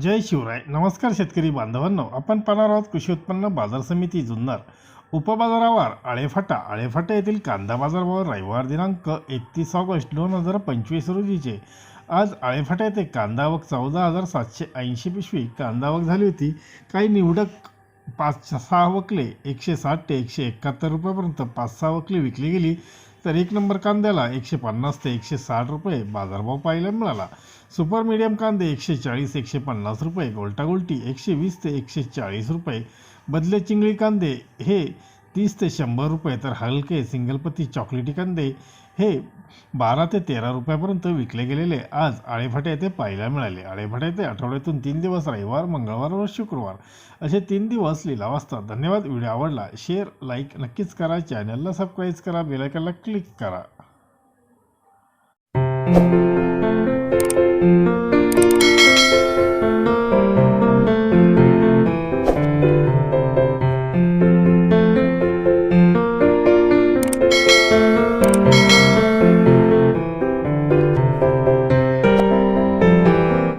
जय शिवराय. नमस्कार शेतकरी बांधवांनो. आपण पाहणार आहोत कृषी उत्पन्न बाजार समिती जुन्नर. उपबाजारावर आळेफाटा. आळेफाटा येथील कांदा बाजारभाव रविवार दिनांक एकतीस ऑगस्ट दोन हजार पंचवीस रोजीचे. आज आळेफाटा येथे कांदा आवक चौदा हजार सातशे ऐंशी पिशवी कांदा आवक झाली होती. काही निवडक पाच सहा वकले एकशे साठ ते एकशे एकाहत्तर रुपयापर्यंत पाच सहा वकले विकली गेली. तर एक नंबर कांद्याला एकशे पन्नास ते एकशे साठ रुपये बाजारभाव पाहायला मिळाला. सुपर मीडियम कांदे एकशे चाळीस एकशे पन्नास रुपये गोल्टागोल्टी एकशे वीस ते एकशे चाळीस रुपये. बदले चिंगळी कांदे हे तीस ते शंभर रुपये तर हलके सिंगलपती चॉकलेटी कांदे हे बारा ते तेरा रुपयापर्यंत विकले गेलेले आज आळेफाटे येथे पाहायला मिळाले. आळेफाटे येथे आठवड्यातून तीन दिवस रविवार मंगळवार व शुक्रवार असे तीन दिवस लिलाव असतात धन्यवाद. व्हिडिओ आवडला शेअर लाईक नक्कीच करा. चॅनलला सबस्क्राईब करा. बेलायकनला क्लिक करा.